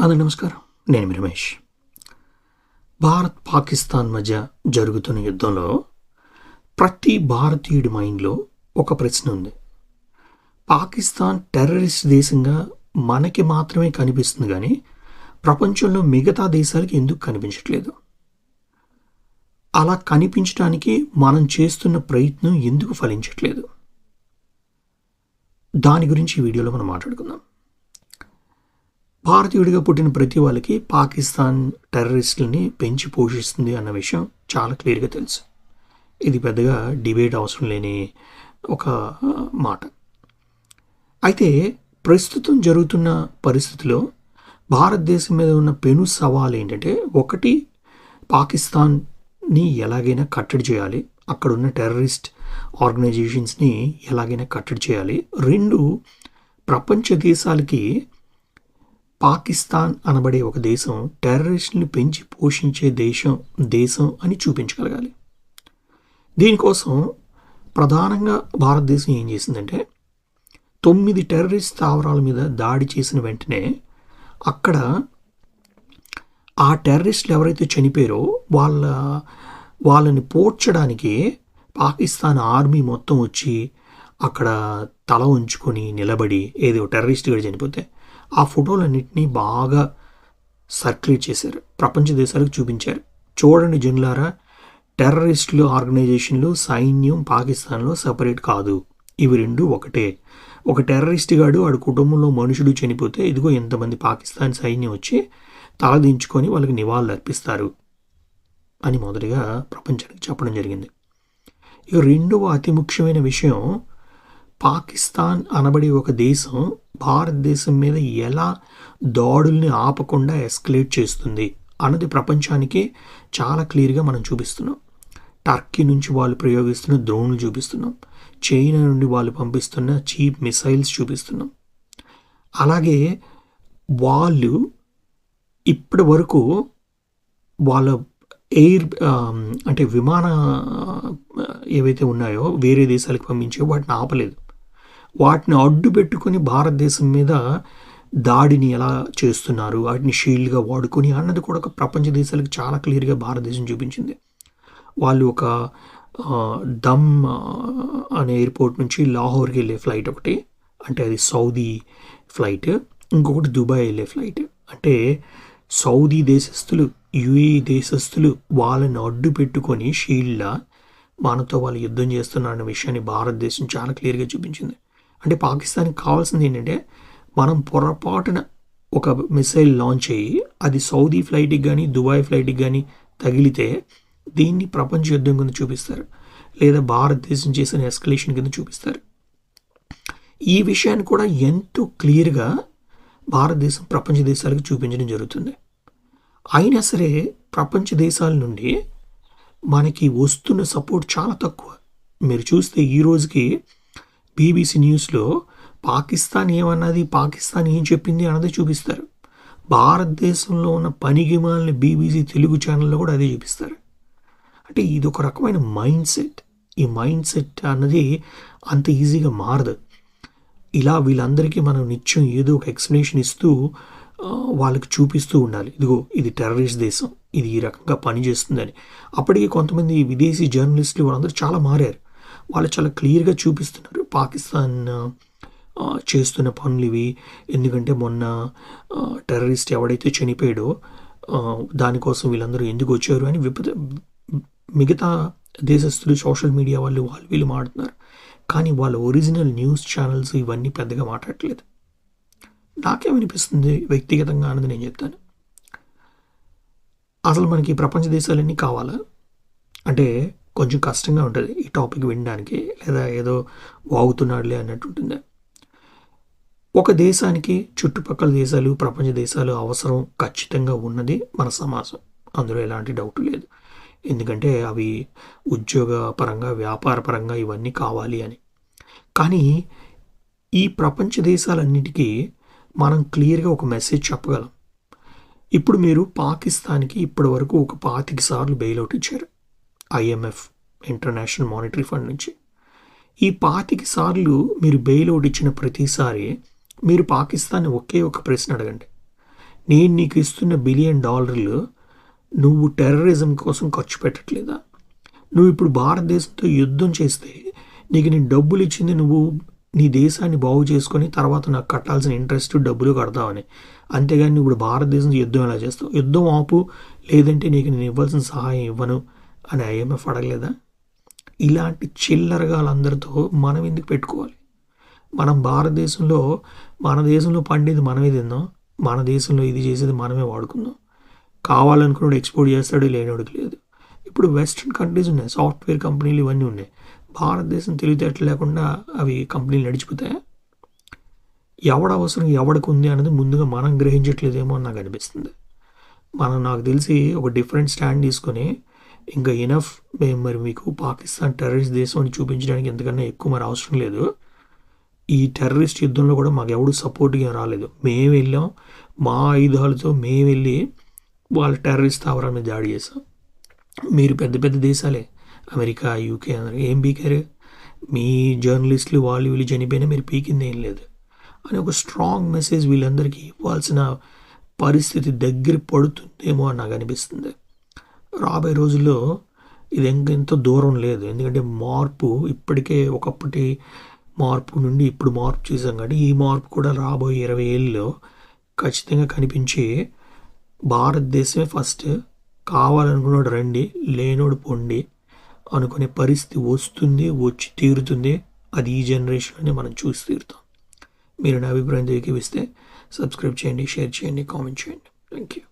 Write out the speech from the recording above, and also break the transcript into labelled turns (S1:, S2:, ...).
S1: అందరి నమస్కారం. నేను రమేష్. భారత్ పాకిస్తాన్ మధ్య జరుగుతున్న యుద్ధంలో ప్రతి భారతీయుడి మైండ్లో ఒక ప్రశ్న ఉంది. పాకిస్తాన్ టెర్రరిస్ట్ దేశంగా మనకి మాత్రమే కనిపిస్తుంది కానీ ప్రపంచంలో మిగతా దేశాలకి ఎందుకు కనిపించట్లేదు? అలా కనిపించడానికి మనం చేస్తున్న ప్రయత్నం ఎందుకు ఫలించట్లేదు? దాని గురించి ఈ వీడియోలో మనం మాట్లాడుకుందాం. భారతీయుడిగా పుట్టిన ప్రతి వాళ్ళకి పాకిస్తాన్ టెర్రరిస్టులని పెంచి పోషిస్తుంది అన్న విషయం చాలా క్లియర్గా తెలుసు. ఇది పెద్దగా డిబేట్ అవసరం లేని ఒక మాట. అయితే ప్రస్తుతం జరుగుతున్న పరిస్థితిలో భారతదేశం మీద ఉన్న పెను సవాల్ ఏంటంటే ఒకటి పాకిస్తాన్ని ఎలాగైనా కట్టడి చేయాలి అక్కడున్న టెర్రరిస్ట్ ఆర్గనైజేషన్స్ని ఎలాగైనా కట్టడి చేయాలి. రెండు ప్రపంచ దేశాలకి పాకిస్తాన్ అనబడే ఒక దేశం టెర్రరిస్టుని పెంచి పోషించే దేశం దేశం అని చూపించగలగాలి. దీనికోసం ప్రధానంగా భారతదేశం ఏం చేసిందంటే తొమ్మిది టెర్రరిస్ట్ స్థావరాల మీద దాడి చేసిన వెంటనే అక్కడ ఆ టెర్రరిస్టులు ఎవరైతే చనిపోయారో వాళ్ళ వాళ్ళని పోడ్చడానికి పాకిస్తాన్ ఆర్మీ మొత్తం వచ్చి అక్కడ తల ఉంచుకొని నిలబడి ఏదో టెర్రరిస్ట్గా చనిపోతే ఆ ఫోటోలన్నింటినీ బాగా సర్క్యులేట్ చేశారు. ప్రపంచ దేశాలకు చూపించారు. చూడండి జనులారా టెర్రరిస్టులు ఆర్గనైజేషన్లు సైన్యం పాకిస్తాన్లో సపరేట్ కాదు. ఇవి రెండు ఒకటే. ఒక టెర్రరిస్ట్ గాడు వాడి కుటుంబంలో మనుషుడు చనిపోతే ఇదిగో ఎంతమంది పాకిస్తాన్ సైన్యం వచ్చి తలదించుకొని వాళ్ళకి నివాళులు అర్పిస్తారు అని మొదటిగా ప్రపంచానికి చెప్పడం జరిగింది. ఇక రెండవ అతి ముఖ్యమైన విషయం పాకిస్తాన్ అనబడే ఒక దేశం భారతదేశం మీద ఎలా దాడుల్ని ఆపకుండా ఎస్కలేట్ చేస్తుంది అన్నది ప్రపంచానికి చాలా క్లియర్గా మనం చూపిస్తున్నాం. టర్కీ నుంచి వాళ్ళు ప్రయోగిస్తున్న డ్రోన్లు చూపిస్తున్నాం. చైనా నుండి వాళ్ళు పంపిస్తున్న చీప్ మిసైల్స్ చూపిస్తున్నాం. అలాగే వాళ్ళు ఇప్పటి వరకు వాళ్ళ ఎయిర్ అంటే విమాన ఏవైతే ఉన్నాయో వేరే దేశాలకు పంపించే వాటిని ఆపలేదు. వాటిని అడ్డు పెట్టుకొని భారతదేశం మీద దాడిని ఎలా చేస్తున్నారు? వాటిని షీల్డ్గా వాడుకొని అన్నది కూడా ఒక ప్రపంచ దేశాలకు చాలా క్లియర్గా భారతదేశం చూపించింది. వాళ్ళు ఒక దమ్ అనే ఎయిర్పోర్ట్ నుంచి లాహోర్కి వెళ్ళే ఫ్లైట్ ఒకటి అంటే అది సౌదీ ఫ్లైట్ ఇంకొకటి దుబాయ్ వెళ్ళే ఫ్లైట్. అంటే సౌదీ దేశస్థులు యుఏఈ దేశస్థులు వాళ్ళని అడ్డు పెట్టుకొని షీల్డ్లా మనతో వాళ్ళు యుద్ధం చేస్తున్న విషయాన్ని భారతదేశం చాలా క్లియర్గా చూపించింది. అంటే పాకిస్తాన్కి కావాల్సింది ఏంటంటే మనం పొరపాటున ఒక మిసైల్ లాంచ్ అయ్యి అది సౌదీ ఫ్లైట్కి కానీ దుబాయ్ ఫ్లైట్కి కానీ తగిలితే దీన్ని ప్రపంచ యుద్ధం కింద చూపిస్తారు. లేదా భారతదేశం చేసిన ఎస్కలేషన్ కింద చూపిస్తారు. ఈ విషయాన్ని కూడా ఎంతో క్లియర్గా భారతదేశం ప్రపంచ దేశాలకు చూపించడం జరుగుతుంది. అయినా సరే ప్రపంచ దేశాల నుండి మనకి వస్తున్న సపోర్ట్ చాలా తక్కువ. మీరు చూస్తే ఈ రోజుకి బీబీసీ న్యూస్లో పాకిస్తాన్ ఏమన్నది పాకిస్తాన్ ఏం చెప్పింది అన్నది చూపిస్తారు. భారతదేశంలో ఉన్న పనికిమాలని బీబీసీ తెలుగు ఛానల్లో కూడా అదే చూపిస్తారు. అంటే ఇది ఒక రకమైన మైండ్ సెట్ ఈ మైండ్ సెట్ అన్నది అంత ఈజీగా మారదు. ఇలా వీళ్ళందరికీ మనం నిత్యం ఏదో ఒక ఎక్స్ప్లెనేషన్ ఇస్తూ వాళ్ళకి చూపిస్తూ ఉండాలి. ఇదిగో ఇది టెర్రరిస్ట్ దేశం. ఇది ఈ రకంగా పనిచేస్తుందని. అప్పటికే కొంతమంది విదేశీ జర్నలిస్టులు వాళ్ళందరూ చాలా మారారు. వాళ్ళు చాలా క్లియర్గా చూపిస్తున్నారు. పాకిస్తాన్ చేస్తున్న పనులు ఇవి. ఎందుకంటే మొన్న టెర్రరిస్ట్ ఎవడైతే చనిపోయాడో దానికోసం వీళ్ళందరూ ఎందుకు వచ్చారు అని విపద మిగతా దేశస్తులు సోషల్ మీడియా వాళ్ళు వాళ్ళు వీళ్ళు మాట్లాడుతున్నారు. కానీ వాళ్ళ ఒరిజినల్ న్యూస్ ఛానల్స్ ఇవన్నీ పెద్దగా మాట్లాడట్లేదు. నాకేమనిపిస్తుంది వ్యక్తిగతంగా అన్నది నేను చెప్తాను. అసలు మనకి ప్రపంచ దేశాలన్నీ కావాలా? అంటే కొంచెం కష్టంగా ఉంటుంది ఈ టాపిక్ వినడానికి లేదా ఏదో వాగుతున్నాడులే అన్నట్టు ఉంటుంది. ఒక దేశానికి చుట్టుపక్కల దేశాలు ప్రపంచ దేశాలు అవసరం ఖచ్చితంగా ఉన్నది మన సమాజం. అందులో ఎలాంటి డౌట్ లేదు. ఎందుకంటే అవి ఉద్యోగ పరంగా వ్యాపార పరంగా ఇవన్నీ కావాలి అని. కానీ ఈ ప్రపంచ దేశాలన్నిటికీ మనం క్లియర్గా ఒక మెసేజ్ చెప్పగలం. ఇప్పుడు మీరు పాకిస్తాన్కి ఇప్పటి వరకు ఒక పాతిక సార్లు బెయిలౌట్ ఇచ్చారు. ఐఎంఎఫ్ ఇంటర్నేషనల్ మానిటరీ ఫండ్ నుంచి. ఈ పాతికి సార్లు మీరు బెయిల్అవుట్ ఇచ్చిన ప్రతిసారి మీరు పాకిస్తాన్ ఒకే ఒక ప్రశ్న అడగండి. నేను నీకు ఇస్తున్న బిలియన్ డాలర్లు నువ్వు టెర్రరిజం కోసం ఖర్చు పెట్టట్లేదా? నువ్వు ఇప్పుడు భారతదేశంతో యుద్ధం చేస్తే నీకు నేను డబ్బులు ఇచ్చింది నువ్వు నీ దేశాన్ని బాగు చేసుకొని తర్వాత నాకు కట్టాల్సిన ఇంట్రెస్ట్ డబ్బులు కడతావని. అంతేగాని నువ్వు ఇప్పుడు భారతదేశం యుద్ధం ఎలా చేస్తావు? యుద్ధం ఆపు లేదంటే నీకు నేను ఇవ్వాల్సిన సహాయం ఇవ్వను. అని ఐఎంఎఫ్ అడగలేదా ఇలాంటి చిల్లరగాలందరితో మనం ఎందుకు పెట్టుకోవాలి? మనం భారతదేశంలో మన దేశంలో పండేది మనమే తిందాం మన దేశంలో ఇది చేసేది మనమే వాడుకుందాం. కావాలనుకున్నాడు ఎక్స్పోర్ట్ చేస్తాడు లేనివాడికి లేదు. ఇప్పుడు వెస్ట్రన్ కంట్రీస్ ఉన్నాయి సాఫ్ట్వేర్ కంపెనీలు ఇవన్నీ ఉన్నాయి. భారతదేశం తెలివితేటలు లేకుండా అవి కంపెనీలు నడిచిపోతాయా? ఎవడ అవసరం ఎవడికి ఉంది అనేది ముందుగా మనం గ్రహించట్లేదేమో అని నాకు అనిపిస్తుంది. మనం నాకు తెలిసి ఒక డిఫరెంట్ స్టాండ్ తీసుకొని ఇంకా ఇనఫ్ మేము మరి మీకు పాకిస్తాన్ టెర్రరిస్ట్ దేశం అని చూపించడానికి ఎంతకన్నా ఎక్కువ మరి అవసరం లేదు. ఈ టెర్రరిస్ట్ యుద్ధంలో కూడా మాకు ఎవడు సపోర్ట్గా రాలేదు. మేము వెళ్ళాం మా ఆయుధాలతో మేము వెళ్ళి వాళ్ళ టెర్రరిస్ట్ స్థావరాల మీద దాడి చేసాం. మీరు పెద్ద పెద్ద దేశాలే అమెరికా యూకే అందరూ ఏం పీకారు? మీ జర్నలిస్టులు వాళ్ళు వీళ్ళు చనిపోయినా మీరు పీకింది ఏం లేదు. అని ఒక స్ట్రాంగ్ మెసేజ్ వీళ్ళందరికీ ఇవ్వాల్సిన పరిస్థితి దగ్గర పడుతుందేమో అని నాకు అనిపిస్తుంది. రాబోయే రోజుల్లో ఇది ఇంకెంతో దూరం లేదు. ఎందుకంటే మార్పు ఇప్పటికే ఒకప్పటి మార్పు నుండి ఇప్పుడు మార్పు చేసాం కానీ ఈ మార్పు కూడా రాబోయే ఇరవై ఏళ్ళలో ఖచ్చితంగా కనిపించి భారతదేశమే ఫస్ట్. కావాలనుకున్నాడు రండి లేనోడు పొండి అనుకునే పరిస్థితి వస్తుంది వచ్చి తీరుతుంది. అది ఈ జనరేషన్లోనే మనం చూసి తీరుతాం. మీరు నా అభిప్రాయం ఏకీవిస్తే సబ్స్క్రైబ్ చేయండి షేర్ చేయండి కామెంట్ చేయండి. Thank you